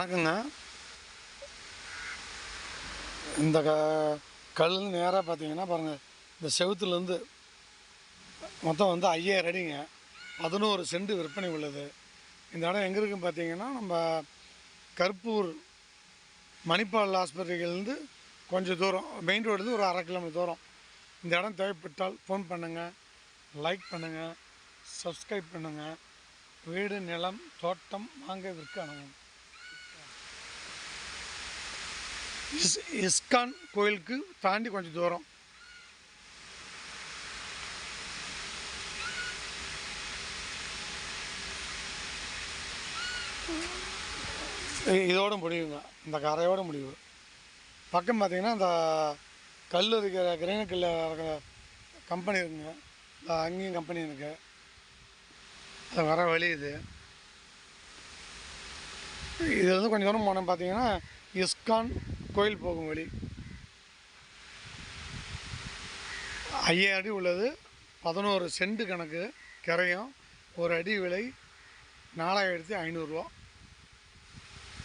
வணக்கங்க. இந்த க கல் நேராக பார்த்தீங்கன்னா பாருங்கள் இந்த செவுத்துலேருந்து மொத்தம் வந்து ஐயாயிரம் அடிங்க. பதினோரு சென்ட் விற்பனை உள்ளது. இந்த இடம் எங்கே இருக்குன்னு பார்த்தீங்கன்னா நம்ம கருப்பூர் மணிப்பால் ஹாஸ்பிட்டல்லேருந்து கொஞ்சம் தூரம் மெயின் ரோடுலேருந்து ஒரு அரை கிலோமீட்டர் தூரம். இந்த இடம் தேவைப்பட்டால் ஃபோன் பண்ணுங்கள் லைக் பண்ணுங்கள் சப்ஸ்கிரைப் பண்ணுங்கள் வீடு நிலம் தோட்டம் வாங்க விற்க அணுகும் இஸ் இஸ்கான் கோயிலுக்கு தாண்டி கொஞ்சம் தூரம். இ- இதோட முடியுங்க இந்த கரையோட முடிவு. பக்கம் பார்த்தீங்கன்னா இந்த கல் இருக்கிற கிரேனக்கல்ல இருக்கிற கம்பெனி இருக்குங்க. இந்த அங்கேயும் கம்பெனி இருக்குது அது வர வழி இது. இது வந்து கொஞ்சம் தூரம் போனோம் பார்த்தீங்கன்னா இஸ்கான் கோயில் போகும் வழி ஐயாயிரம் அடி உள்ளது பதினோரு சென்ட் கணக்கு கரையும் ஒரு அடி விலை நாலாயிரத்தி ஐநூறுரூவா